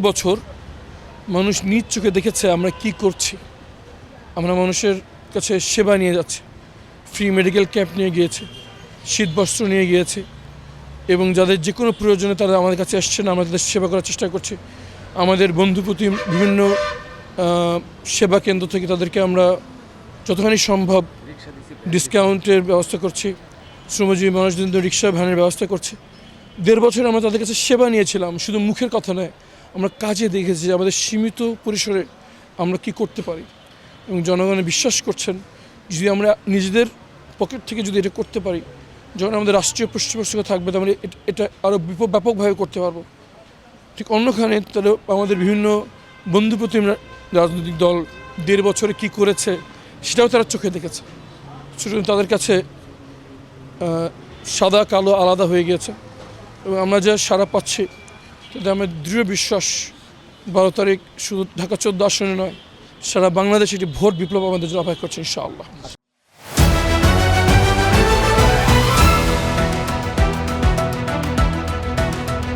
বছর মানুষ নিজ চোখে দেখেছে আমরা কি করছি। আমরা মানুষের কাছে সেবা নিয়ে যাচ্ছি। ফ্রি মেডিকেল ক্যাম্প নিয়ে গিয়েছে শীত বস্ত্র নিয়ে গিয়েছে এবং যাদের যে কোনো প্রয়োজনে তারা আমাদের কাছে আসছেন আমরা তাদের সেবা করার চেষ্টা করছি। আমাদের বন্ধুপ্রতি বিভিন্ন সেবা কেন্দ্র থেকে তাদেরকে আমরা যতখানি সম্ভব ডিসকাউন্টের ব্যবস্থা করছি, শ্রমজীবী মানুষদের রিক্সা ভ্যানের ব্যবস্থা করছি। দেড় বছর আমরা তাদের কাছে সেবা নিয়েছিলাম, শুধু মুখের কথা নয় আমরা কাজে দেখেছি যে আমাদের সীমিত পরিসরে আমরা কি করতে পারি। এবং জনগণে বিশ্বাস করছেন, যদি আমরা নিজেদের পকেট থেকে যদি এটা করতে পারি, যখন আমাদের রাষ্ট্রীয় পৃষ্ঠপোষকতা থাকবে, তাহলে এট- এটা আরও ব্যাপকভাবে করতে পারব। ঠিক অন্যখানে তাহলে আমাদের বিভিন্ন বন্ধুপ্রতিম রাজনৈতিক দল দেড় বছরে কি করেছে, সেটাও তারা চোখে দেখেছে। সুতরাং তাদের কাছে সাদা, কালো, আলাদা হয়ে গিয়েছে। এবং আমরা যা সারা পাচ্ছি তাতে আমার দৃঢ় বিশ্বাস। বারো তারিখ শুধু ঢাকা চোদ্দ আসনে নয়, সারা বাংলাদেশ একটি ভোট বিপ্লব আমাদের জন্য অপেক্ষা করছে, ইনশাআল্লাহ।